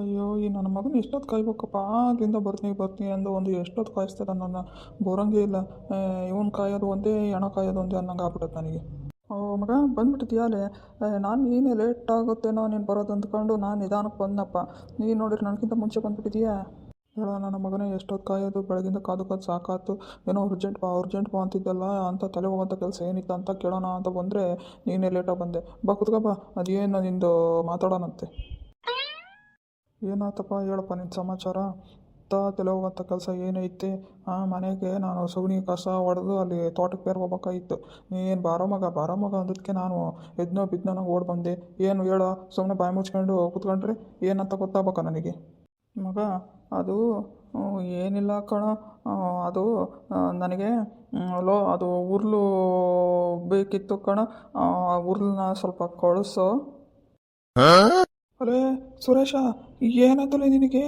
ಅಯ್ಯೋ, ಈ ನನ್ನ ಮಗನ ಎಷ್ಟೊತ್ತು ಕಾಯ್ಬೇಕಪ್ಪ? ಆಗ್ಲಿಂದ ಬರ್ತೀನಿ ಬರ್ತೀನಿ ಅಂದು ಒಂದು ಎಷ್ಟೊತ್ತು ಕಾಯಿಸ್ತಾರೆ ನನ್ನ ಬರೋಂಗೇ ಇಲ್ಲ. ಇವನು ಕಾಯೋದು ಒಂದೇ, ಹಣ ಕಾಯೋದು ಒಂದೇ ಅನ್ನಂಗೆ ಆಗ್ಬಿಡುತ್ತೆ ನನಗೆ. ಓ, ಮಗ ಬಂದ್ಬಿಟ್ಟಿದ್ಯಾಲೆ ನಾನು ನೀನೇ ಲೇಟ್ ಆಗುತ್ತೇನೋ ನೀನು ಬರೋದು ಅಂದ್ಕೊಂಡು ನಾನು ನಿಧಾನಕ್ಕೆ ಬಂದಪ್ಪ ನೀನು ನೋಡಿರಿ ನನಗಿಂತ ಮುಂಚೆ ಬಂದ್ಬಿಟ್ಟಿದ್ಯಾ? ಹೇಳ, ನನ್ನ ಮಗನೇ ಎಷ್ಟೊತ್ತು ಕಾಯೋದು, ಬೆಳಗಿಂದ ಕಾದು ಕಾದು ಸಾಕಾತು ಏನೋ ಅರ್ಜೆಂಟ್ ಬಾ ಅರ್ಜೆಂಟ್ ಬಾ ಅಂತಿದ್ದಲ್ಲ, ಅಂತ ತಲೆ ಹೋಗೋಂಥ ಕೆಲಸ ಏನಿತ್ತು ಅಂತ ಕೇಳೋಣ ಅಂತ ಬಂದರೆ ನೀನೇ ಲೇಟಾಗಿ ಬಂದೆ. ಬಾ ಕುತ್ಕೋ, ಬಾ. ಅದೇನು ನಿಂದು ಮಾತಾಡೋಣಂತೆ. ಏನಾಯ್ತಪ್ಪ ಹೇಳಪ್ಪ ನಿನ್ನ ಸಮಾಚಾರ? ತಾ ತಲೆ ಕೆಲಸ ಏನೈತಿ ಆ, ಮನೆಗೆ ನಾನು ಸಗಣಿ ಕಸ ಹೊಡೆದು ಅಲ್ಲಿ ತೋಟಕ್ಕೆ ಬೇರೆ ಹೋಗ್ಬೇಕಾಗಿತ್ತು ಏನು ಬಾರೋ ಮಗ ಬಾರೋ ಮಗ ಅಂದಕ್ಕೆ ನಾನು ಎದ್ನೋ ಬಿದ್ನೋ ಓಡಿ ಬಂದೆ. ಏನು ಹೇಳೋ? ಸುಮ್ಮನೆ ಬಾಯಿ ಮುಚ್ಕೊಂಡು ಕೂತ್ಕೊಂಡ್ರೆ ಏನಂತ ಗೊತ್ತಾಗಬೇಕ ನನಗೆ? ಮಗ, ಅದು ಏನಿಲ್ಲ ಕಣ. ಅದು ನನಗೆ ಲೋ, ಅದು ಉರ್ಲು ಬೇಕಿತ್ತು ಕಣ. ಆ, ಉರ್ಲನ್ನ ಸ್ವಲ್ಪ ಕಳಿಸು. ಅಲೇ ಸುರೇಶ ಏನಂತಲೇ ನಿನಗೆ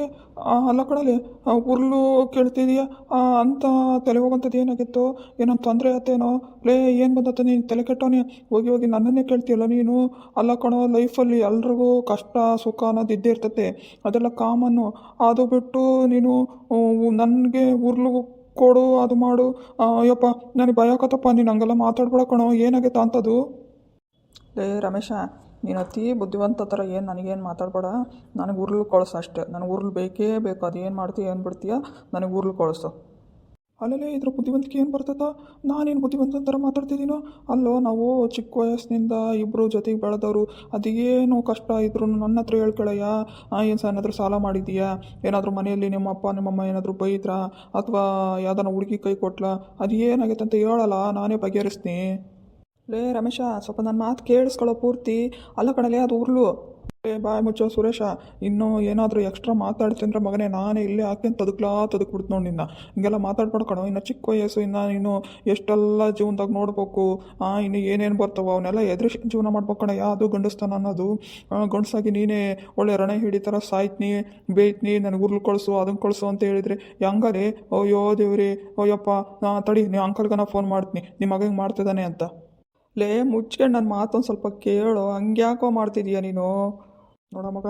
ಅಲ್ಲ ಕಣಲೆ, ಆ ಉರುಳು ಕೇಳ್ತಿದೀಯ? ಅಂತ ತಲೆ ಹೋಗಂಥದ್ದು ಏನಾಗಿತ್ತು? ಏನೋ ತೊಂದರೆ ಆತೇನೋ? ಲೇ, ಏನು ಬಂದತ್ತ ನೀನು ತಲೆ ಕೆಟ್ಟವನೇ? ಹೋಗಿ ಹೋಗಿ ನನ್ನನ್ನೇ ಕೇಳ್ತೀಯಲ್ಲ ನೀನು? ಅಲ್ಲ ಕಣೋ, ಲೈಫಲ್ಲಿ ಎಲ್ರಿಗೂ ಕಷ್ಟ, ಸುಖ ಅನ್ನೋದು ಇದ್ದೇ ಇರ್ತತೆ. ಅದೆಲ್ಲ ಕಾಮನ್ನು ಅದು ಬಿಟ್ಟು ನೀನು ನನಗೆ ಉರ್ಲು ಕೊಡು, ಅದು ಮಾಡು. ಅಯ್ಯಪ್ಪ ನನಗೆ ಭಯ ನೀನು ಹಂಗೆಲ್ಲ ಮಾತಾಡ್ಬೇಡ ಕಣೋ. ಅಂತದು? ಲೇ, ರಮೇಶ ನೀನು ಅತಿ ಬುದ್ಧಿವಂತ ಥರ ಏನು ನನಗೇನು ಮಾತಾಡಬೇಡ. ನನಗೆ ಉರುಳು ಕಳಿಸು ಅಷ್ಟೇ. ನನಗೆ ಉರ್ಲು ಬೇಕೇ ಬೇಕು. ಅದು ಏನು ಮಾಡ್ತೀಯ ಏನು ಬಿಡ್ತೀಯ, ನನಗೆ ಉರ್ಲು ಕಳಿಸು. ಅಲ್ಲಲ್ಲೇ ಇದ್ರ ಬುದ್ಧಿವಂತಿಕೆ ಏನು ಬರ್ತದ? ನಾನೇನು ಬುದ್ಧಿವಂತ ಥರ ಮಾತಾಡ್ತಿದ್ದೀನೋ ಅಲ್ಲೋ, ನಾವು ಚಿಕ್ಕ ವಯಸ್ಸಿನಿಂದ ಇಬ್ಬರು ಜೊತೆಗೆ ಬೆಳೆದವರು. ಅದೇನು ಕಷ್ಟ ಇದ್ರು ನನ್ನ ಹತ್ರ ಹೇಳ್ಕೊಳಯ್ಯ. ಏನು ಸಹ ಏನಾದರೂ ಸಾಲ ಮಾಡಿದೀಯಾ? ಏನಾದರೂ ಮನೆಯಲ್ಲಿ ನಿಮ್ಮ ಅಪ್ಪ ನಿಮ್ಮಮ್ಮ ಏನಾದರೂ ಬೈದ್ರಾ? ಅಥವಾ ಯಾವ್ದಾನ ಹುಡುಗಿ ಕೈ ಕೊಟ್ಲಾ? ಅದು ಏನಾಗೈತೆ ಅಂತ ಹೇಳಲ್ಲ. ನಾನೇ ಬಗೆಹರಿಸ್ತೀನಿ. ಲೇ ರಮೇಶ, ಸ್ವಲ್ಪ ನನ್ನ ಮಾತು ಕೇಳಿಸ್ಕೊಳ್ಳೋ ಪೂರ್ತಿ ಅಲ್ಲ ಕಣಲೇ, ಅದು ಉರ್ಲು. ಏ ಬಾಯ್ ಮುಚ್ಚೋ ಸುರೇಶ, ಇನ್ನೂ ಏನಾದರೂ ಎಕ್ಸ್ಟ್ರಾ ಮಾತಾಡ್ತೀನಿ ಮಗನೇ, ನಾನೇ ಇಲ್ಲೇ ಹಾಕಿ ತದಕ್ಲಾ ತದಕ್ಬಿಡ್ತು ನೋಡಿ ನಿನ್ನ. ಹಿಂಗೆಲ್ಲ ಮಾತಾಡ್ಬೇಡ್ಕಣೋ ಇನ್ನು ಚಿಕ್ಕ ವಯಸ್ಸು, ಇನ್ನು ನೀನು ಎಷ್ಟೆಲ್ಲ ಜೀವನದಾಗ ನೋಡ್ಬೇಕು ಇನ್ನು ಏನೇನು ಬರ್ತಾವೋ, ಅವನ್ನೆಲ್ಲ ಎದುರು ಜೀವನ ಮಾಡ್ಬೇಕು ಕಣ ಯಾವುದು ಗಂಡಸ್ತಾನ ಅನ್ನೋದು. ಗಂಡಸಾಗಿ ನೀನೇ ಒಳ್ಳೆ ರಣ ಹಿಡಿ ಥರ ಸಾಯ್ತೀನಿ, ಬೇಯ್ತೀನಿ, ನನಗೆ ಉರ್ಲು ಕಳಿಸು ಅದನ್ನು ಕಳಿಸು ಅಂತ ಹೇಳಿದ್ರೆ ಹೆಂಗಲೇ? ಅಯ್ಯೋ ದೇವ್ರಿ, ಅಯ್ಯಪ್ಪ, ನಾ ತಡಿ, ನೀ ಅಂಕಲ್ಗನ ಫೋನ್ ಮಾಡ್ತೀನಿ ನಿಮ್ಮ ಮಗಂಗೆ ಮಾಡ್ತಿದ್ದಾನೆ ಅಂತ. ಲೇ ಮುಚ್ಕೊಂಡು ನನ್ನ ಮಾತೊಂದು ಸ್ವಲ್ಪ ಕೇಳು ಹಂಗ್ಯಾಕೋ ಮಾಡ್ತಿದೀಯ ನೀನು? ನೋಡ ಮಗ.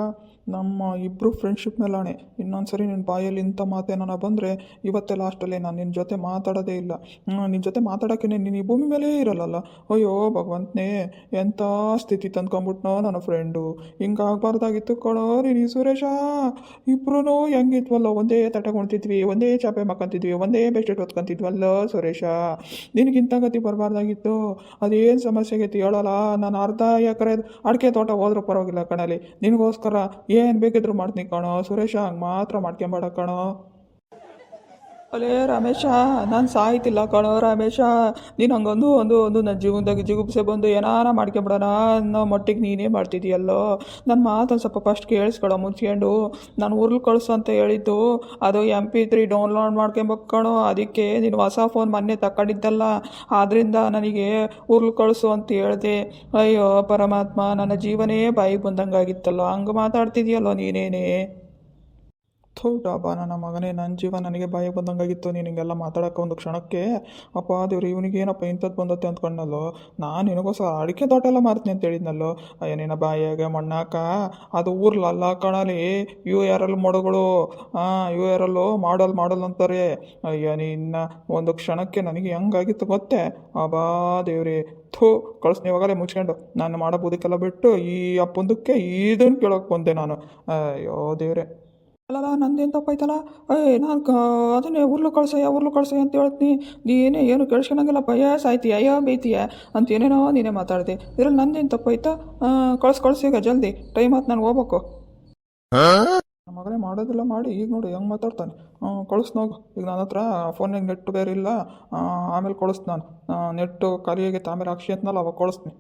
ನಮ್ಮ ಇಬ್ಬರು ಫ್ರೆಂಡ್ಶಿಪ್ ಮೇಲಾಣೆ ಇನ್ನೊಂದು ಸರಿ ನಿನ್ನ ಬಾಯಲ್ಲಿ ಇಂಥ ಮಾತೇನಾನ ಬಂದರೆ ಇವತ್ತೇ ಲಾಸ್ಟಲ್ಲಿ ನಾನು ನಿನ್ನ ಜೊತೆ ಮಾತಾಡೋದೇ ಇಲ್ಲ. ನಿನ್ನ ಜೊತೆ ಮಾತಾಡೋಕ್ಕೆ ನೀನು ಈ ಭೂಮಿ ಮೇಲೆ ಇರಲ್ಲಲ್ಲ? ಅಯ್ಯೋ, ಭಗವಂತನೇ, ಎಂಥ ಸ್ಥಿತಿ ತಂದ್ಕೊಂಬಿಟ್ನೋ ನನ್ನ ಫ್ರೆಂಡು ಹಿಂಗಾಗಬಾರ್ದಾಗಿತ್ತು ಕೊಡೋ ನೀನು ಸುರೇಶ. ಇಬ್ಬರೂ ಹೆಂಗಿದ್ವಲ್ಲ? ಒಂದೇ ತಟಗೊಳ್ತಿದ್ವಿ ಒಂದೇ ಚಾಪೆ ಮಕ್ಕಂತಿದ್ವಿ, ಒಂದೇ ಬೆಡ್ಶೀಟ್ ಹೊತ್ಕೊಂತಿದ್ವಲ್ಲ ಸುರೇಶ. ನಿನಗಿಂತ ಗತಿ ಬರಬಾರ್ದಾಗಿತ್ತು. ಅದೇನು ಸಮಸ್ಯೆ ಆಗೈತಿ ಹೇಳೋಲ್ಲ? ನಾನು ಅರ್ಧ ಎಕರೆ ಅಡಿಕೆ ತೋಟ ಹೋದ್ರೂ ಪರವಾಗಿಲ್ಲ ಕಣಲಿ ನಿನಗೋಸ್ಕರ ಏನು ಬೇಕಿದ್ರು ಮಾಡ್ತೀನಿ ಕಣೋ. ಸುರೇಶ ಹಂಗೆ ಮಾತ್ರ ಮಾಡ್ಕೊಂಬೇಡ ಕಣೋ. ಅಲೇ ರಮೇಶ, ನಾನು ಸಾಯ್ತಿಲ್ಲ ಕಣೋ ರಮೇಶ. ನೀನು ಹಂಗೊಂದು ಒಂದು ಒಂದು ನನ್ನ ಜೀವನದಾಗ ಜಿಗುಪ್ಸೆ ಬಂದು ಏನಾರ ಮಾಡ್ಕೊಂಬಿಡೋಣ ಅನ್ನೋ ಮಟ್ಟಿಗೆ ನೀನೇ ಮಾಡ್ತಿದ್ದೀಯಲ್ಲೋ ನನ್ನ ಮಾತೊಂದು ಸ್ವಲ್ಪ ಫಸ್ಟ್ ಕೇಳಿಸ್ಕೊಳೋ ಮುಂಚ್ಕೊಂಡು. ನಾನು ಉರ್ಲು ಕಳಿಸು ಅಂತ ಹೇಳಿದ್ದು. ಅದು ಎಂ ಪಿ ತ್ರೀ ಡೌನ್ಲೋಡ್ ಮಾಡ್ಕೊಬೇಕು ಕಣೋ. ಅದಕ್ಕೆ ನೀನು ಹೊಸ ಫೋನ್ ಮೊನ್ನೆ ತಗೊಂಡಿದ್ದಲ್ಲ ಆದ್ದರಿಂದ ನನಗೆ ಉರ್ಲು ಕಳಿಸು ಅಂತ ಹೇಳಿದೆ. ಅಯ್ಯೋ ಪರಮಾತ್ಮ, ನನ್ನ ಜೀವನೇ ಬಾಯಿಗೆ ಬಂದಂಗಾಗಿತ್ತಲ್ಲೋ. ಹಂಗೆ ಮಾತಾಡ್ತಿದ್ಯಲ್ಲೋ ನೀನೇನೇ? ಥೂ ಡಾಬಾ ನನ್ನ ಮಗನೇ ನನ್ನ ಜೀವ ನನಗೆ ಬಾಯಿಗೆ ಬಂದಂಗಾಗಿತ್ತು. ನೀನು ಹಿಂಗೆಲ್ಲ ಮಾತಾಡೋಕೆ ಒಂದು ಕ್ಷಣಕ್ಕೆ, ಅಪ್ಪ, ದೇವ್ರಿ, ಇವನಿಗೆ ಏನಪ್ಪ ಇಂಥದ್ದು ಬಂದತ್ತೆ ಅಂದ್ಕೊಂಡಲ್ಲೋ ನಾನು ನಿನಗೋಸ್ಕರ ಅಡಿಕೆ ತೋಟ ಎಲ್ಲ ಮಾರ್ತೀನಿ ಅಂತ ಹೇಳಿದ್ನಲ್ಲೋ? ನಿನ್ನ ಬಾಯಿಯಾಗೆ ಮಣ್ಣಾಕ, ಅದು ಊರ್ಲಲ್ಲ ಕಣಲಿ ಯು ಆರ್ ಮೊಡಗಳು? ಹಾಂ ಯು ಆರ್ ಎಲ್ಲು ಮಾಡಲ್ ಮಾಡಲ್ ಅಂತಾರೆ. ಅಯ್ಯ, ನಿನ್ನ ಒಂದು ಕ್ಷಣಕ್ಕೆ ನನಗೆ ಹೆಂಗಾಗಿತ್ತು ಗೊತ್ತೇ? ಅಬಾ ದೇವ್ರಿ, ಥೂ, ಕಳಿಸ್ ಇವಾಗಲೇ ಮುಚ್ಕೊಂಡು ನಾನು ಮಾಡೋ ಬದುಕೆಲ್ಲ ಬಿಟ್ಟು ಈ ಅಪ್ಪಂದಕ್ಕೆ ಇದನ್ನು ಕೇಳೋಕೆ ಬಂದೆ ನಾನು. ಅಯ್ಯೋ, ದೇವ್ರೆ. ಅಲ್ಲಲ್ಲ ನಂದೇನು ತಪ್ಪಾಯ್ತಲ್ಲ? ಏಯ್ ನಾನು ಕ ಅದನ್ನೇ ಉರ್ಲು ಕಳ್ಸಯ್ಯ ಉರ್ಲು ಕಳ್ಸಯ್ಯ ಅಂತ ಹೇಳ್ತೀನಿ. ನೀನೇ ಏನು ಕೇಳಿಸ್ಕೊಳಂಗಿಲ್ಲ ಭಯ ಸಾಯ್ತಿ ಅಯ್ಯೋ ಬೈತೀಯ ಅಂತ ಏನೇನೋ ನೀನೇ ಮಾತಾಡ್ದೆ. ಇದ್ರಲ್ಲಿ ನಂದೇನು ತಪ್ಪಾಯ್ತಾ? ಕಳ್ಸಿ ಕಳ್ಸಿ ಈಗ ಜಲ್ದಿ. ಟೈಮ್ ಆಯ್ತು ನಾನು ಹೋಗ್ಬೇಕು. ನಮ್ಮ ಮಗನೇ ಮಾಡೋದಿಲ್ಲ ಮಾಡಿ. ಈಗ ನೋಡಿ ಹೆಂಗೆ ಮಾತಾಡ್ತಾನೆ. ಕಳಿಸ್ ನೋಗು ಈಗ ನನ್ನ ಹತ್ರ ಫೋನಿಗೆ ನೆಟ್ ಬೇರೆ ಇಲ್ಲ. ಆಮೇಲೆ ಕಳಿಸ್ ನಾನು. ನೆಟ್ಟು ಖಾಲಿ ಆಗೈತೆ ಆಮೇಲೆ ಅಕ್ಷಿ ಅಂತನಲ್ಲ ಅವಾಗ ಕಳಿಸ್ತೀನಿ.